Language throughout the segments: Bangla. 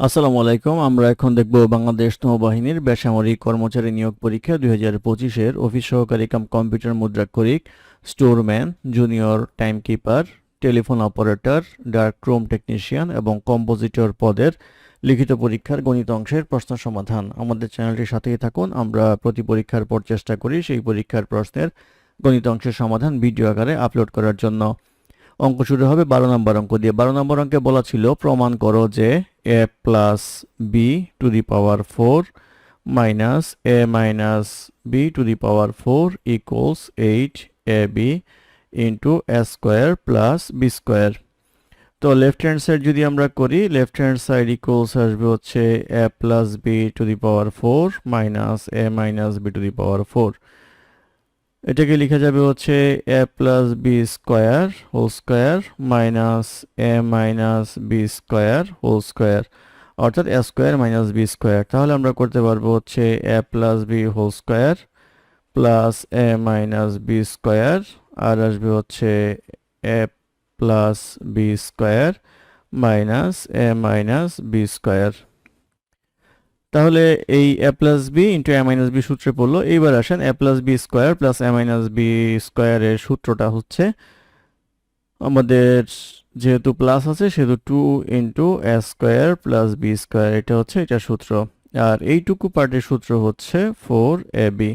আসসালামু আলাইকুম, আমরা এখন দেখব বাংলাদেশ নৌবাহিনীর বেসামরিক কর্মচারী নিয়োগ পরীক্ষা দুই হাজার পঁচিশের অফিস সহকারী কাম computer মুদ্রাক্ষরিক, storeman, junior timekeeper, telephone operator, dark room technician এবং কম্পোজিটর পদের লিখিত পরীক্ষার গণিত অংশের প্রশ্ন সমাধান। আমাদের চ্যানেলটির সাথেই থাকুন, আমরা প্রতি পরীক্ষার পর চেষ্টা করি সেই পরীক্ষার প্রশ্নের গণিত অংশের সমাধান ভিডিও আকারে আপলোড করার জন্য। অঙ্ক শুরু হবে বারো নম্বর অঙ্ক দিয়ে। বারো নম্বর অঙ্কে বলা ছিল, প্রমাণ করো যে A plus B to the power four minus A minus B to the power four equals eight A B into A square plus B square তো লেফট হ্যান্ড সাইড যদি আমরা করি লেফট হ্যান্ড সাইড ইকুয়ালস আসবে হচ্ছে A plus B to the power four minus A minus B to the power four এটাকে লেখা যাবে হচ্ছে A plus B square whole square minus A minus B square whole square অর্থাৎ A square minus B square তাহলে আমরা করতে পারব হচ্ছে A plus B whole square plus A minus B square আর আসবে হচ্ছে A plus B square minus A minus B square তাহলে এই A plus B into A minus B সূত্রে পড়ল। এইবার আসেন A plus B square plus A minus B স্কোয়ারের সূত্রটা হচ্ছে আমাদের যেহেতু প্লাস আছে, সেহেতু two into A square plus B square এটা হচ্ছে এটা সূত্র। আর এইটুকু পার্টের সূত্র হচ্ছে ফোর এ বি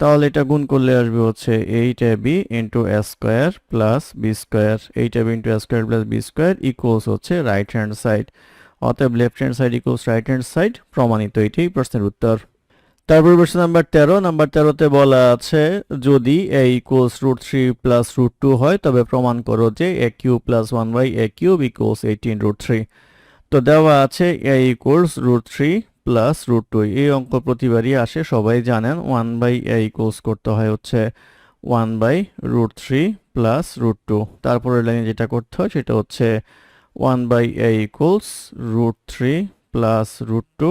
তাহলে এটা গুণ করলে আসবে হচ্ছে eight A B into A square plus B square eight A B into A square plus B square equals হচ্ছে রাইট হ্যান্ড সাইড অতএব left hand side equals right hand side প্রমাণিত এটাই প্রশ্নের উত্তর। তারপর প্রশ্ন নাম্বার তেরো নাম্বার তেরোতে বলা আছে, যদি A equals root three plus root two হয়, তবে প্রমাণ করো যে A cube plus one by A cube equals eighteen root three তো দেওয়া আছে A equals root three plus root two এই অঙ্ক প্রতিবারই আসে, সবাই জানেন ওয়ান বাই এ ইকুয়ালস করতে হয় হচ্ছে one by root three plus root two তারপরের লাইনে যেটা করতে হয়, সেটা হচ্ছে one by A equals root three plus root two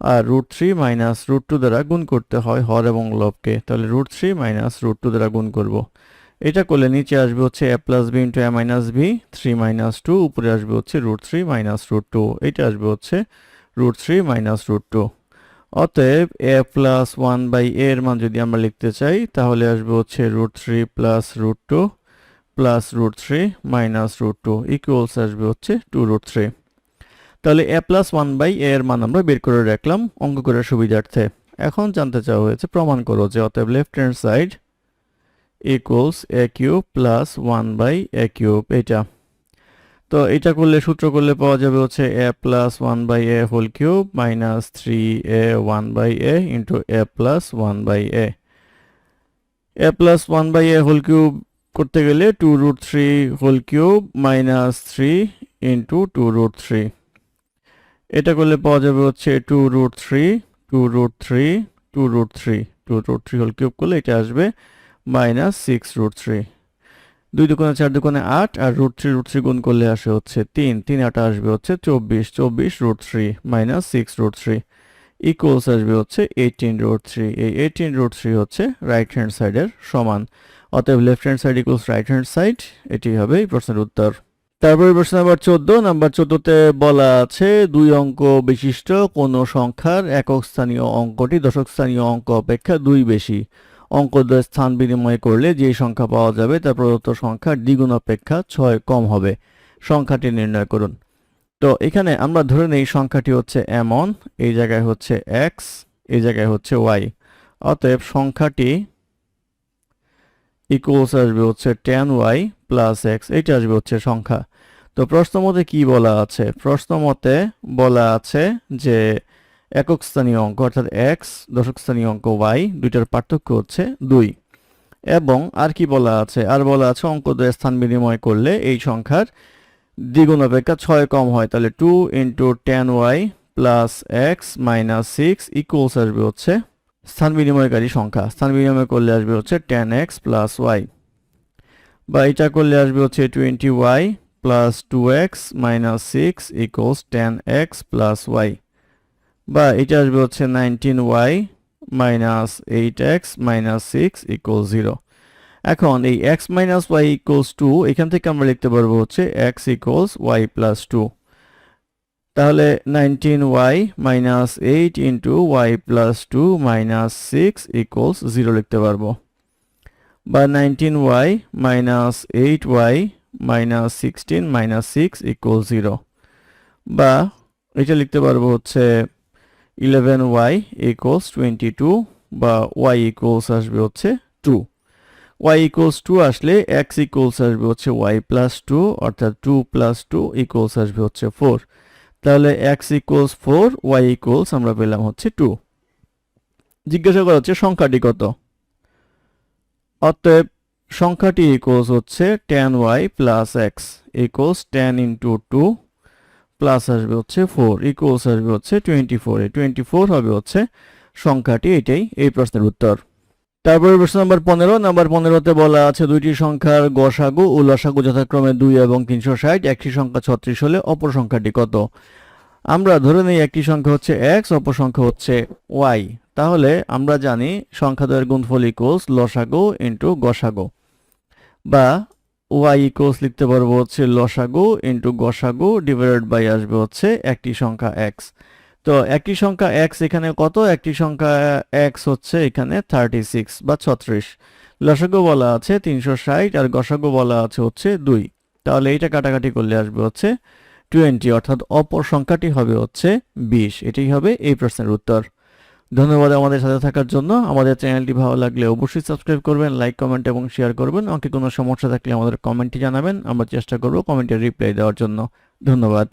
R root three minus root two দ্বারা গুণ করতে হয় হর এবং লবকে। তাহলে root three minus root two দ্বারা গুণ করব। এটা করলে নিচে আসবে হচ্ছে A plus B into A minus B three minus two উপরে আসবে হচ্ছে root three minus root two এটা আসবে হচ্ছে root three minus root two অতএব এ প্লাস ওয়ান বাই এর মান যদি আমরা লিখতে চাই, তাহলে আসবে হচ্ছে root three plus root two plus root three minus root two equals আসবে হচ্ছে টু রুট থ্রি তাহলে A plus one by A এর মান আমরা বের করে রাখলাম অঙ্ক করার সুবিধার্থে। এখন জানতে চাওয়া হয়েছে প্রমাণ করো যে অতএব left hand side equals A cube plus one by A cube এটা। তো এটা করলে সূত্র করলে পাওয়া যাবে হচ্ছে A plus one by A whole cube minus three A one by A into A plus one by A A plus one by A whole cube করতে গেলে two root three whole cube minus three into two root three এটা করলে পাওয়া যাবে হচ্ছে two root three two root three two root three two root three whole cube করলে এটা আসবে মাইনাস সিক্স রুট থ্রি দুই দোকানে চার দোকানে আট আর রুট থ্রি রুট থ্রি গুণ করলে আসে হচ্ছে তিন। তিন আট আসবে হচ্ছে চব্বিশ। চব্বিশ root three minus six root three equals আসবে হচ্ছে এইটিন রুট থ্রি এই এইটিন রুট থ্রি হচ্ছে রাইট হ্যান্ড সাইডের সমান। অতএব left hand side equals right hand side এটি হবে এই প্রশ্নের উত্তর। তারপরে প্রশ্ন নাম্বার চোদ্দ নাম্বার চোদ্দতে বলা আছে, দুই অঙ্ক বিশিষ্ট, কোন সংখ্যার একক স্থানীয় অঙ্কটি দশক স্থানীয় অঙ্ক অপেক্ষা দুই বেশি। অঙ্ক স্থান বিনিময় করলে যে সংখ্যা পাওয়া যাবে তা প্রদত্ত সংখ্যার দ্বিগুণ অপেক্ষা ছয় কম হবে। সংখ্যাটি নির্ণয় করুন। তো এখানে আমরা ধরে নেই সংখ্যাটি হচ্ছে এমন, এই জায়গায় হচ্ছে এক্স এই জায়গায় হচ্ছে ওয়াই অতএব সংখ্যাটি ইকুয়ালস আসবে হচ্ছে টেন ওয়াই প্লাস এক্স এইটা আসবে হচ্ছে সংখ্যা। তো প্রশ্ন মতে কি বলা আছে? প্রশ্ন মতে বলা আছে যে একক স্থানীয় অঙ্ক, অর্থাৎ এক্স দশক স্থানীয় অঙ্ক ওয়াই দুইটার পার্থক্য হচ্ছে দুই। এবং আর কি বলা আছে? আর বলা আছে অঙ্ক দ্বয়ের স্থান বিনিময় করলে এই সংখ্যার দ্বিগুণ অপেক্ষা ছয় কম হয়। তাহলে two into ten Y plus X minus six equals আসবে হচ্ছে স্থান বিনিময়কারী সংখ্যা। স্থান বিনিময় করলে আসবে হচ্ছে টেন এক্স প্লাস ওয়াই বা এটা করলে আসবে হচ্ছে twenty Y plus two X minus six equals ten X plus Y বা এটা আসবে হচ্ছে nineteen Y minus eight X minus six equal zero এখন এই X minus Y equals two এখান থেকে আমরা লিখতে পারব হচ্ছে X equals Y plus two তাহলে nineteen Y minus eight into Y plus two minus six equals zero লিখতে পারব। বা nineteen Y minus eight Y minus sixteen minus six equal zero বা এটা লিখতে পারব হচ্ছে eleven Y equals twenty two বা ওয়াই ইকুয়ালস আসবে হচ্ছে টু ওয়াই ইকুয়ালস টু আসলে এক্স ইকুয়ালস আসবে হচ্ছে ওয়াই প্লাস টু অর্থাৎ টু প্লাস টু ইকুয়ালস আসবে হচ্ছে ফোর তাহলে X equals four Y equals আমরা পেলাম হচ্ছে টু জিজ্ঞাসা করা হচ্ছে সংখ্যাটি কত? অতএব সংখ্যাটি ইকুয়ালস হচ্ছে ten Y plus X equals ten into two plus আসবে হচ্ছে ফোর ইকুয়ালস আসবে হচ্ছে টোয়েন্টি ফোর টোয়েন্টি ফোর হবে হচ্ছে সংখ্যাটি, এটাই এই প্রশ্নের উত্তর। তারপরে প্রশ্ন নাম্বার পনেরো। নাম্বার পনেরোতে বলা আছে, দুইটি সংখ্যার গসাগু ও লসাগু যথাক্রমে দুই এবং তিনশো ষাট। একটি সংখ্যা ছত্রিশ হলে অপর সংখ্যাটি কত? আমরা ধরে নিই একটি সংখ্যা হচ্ছে এক্স, অপর সংখ্যা হচ্ছে ওয়াই। তাহলে আমরা জানি সংখ্যাদ্বয়ের গুণফল ইকুয়ালস লসাগু ইন্টু গসাগু। বা ওয়াই ইকুয়ালস লিখতে পারব হচ্ছে লসাগু ইন্টু গসাগু ডিভাইডেড বাই আসবে হচ্ছে একটি সংখ্যা এক্স। তো একটি সংখ্যা এক্স এখানে কত? একটি সংখ্যা এক্স হচ্ছে এখানে থার্টি সিক্স বা ছত্রিশ। লসাগু বলা আছে তিনশো ষাট আর গসাগু বলা আছে হচ্ছে দুই। তাহলে এইটা কাটাকাটি করলে আসবে হচ্ছে টোয়েন্টি অর্থাৎ অপর সংখ্যাটি হবে হচ্ছে বিশ। এটাই হবে এই প্রশ্নের উত্তর। ধন্যবাদ আমাদের সাথে থাকার জন্য। আমাদের চ্যানেলটি ভালো লাগলে অবশ্যই সাবস্ক্রাইব করবেন, লাইক, কমেন্ট এবং শেয়ার করবেন। আমাকে কোনো সমস্যা থাকলে আমাদের কমেন্টে জানাবেন। আমরা চেষ্টা করব কমেন্টের রিপ্লাই দেওয়ার জন্য। ধন্যবাদ।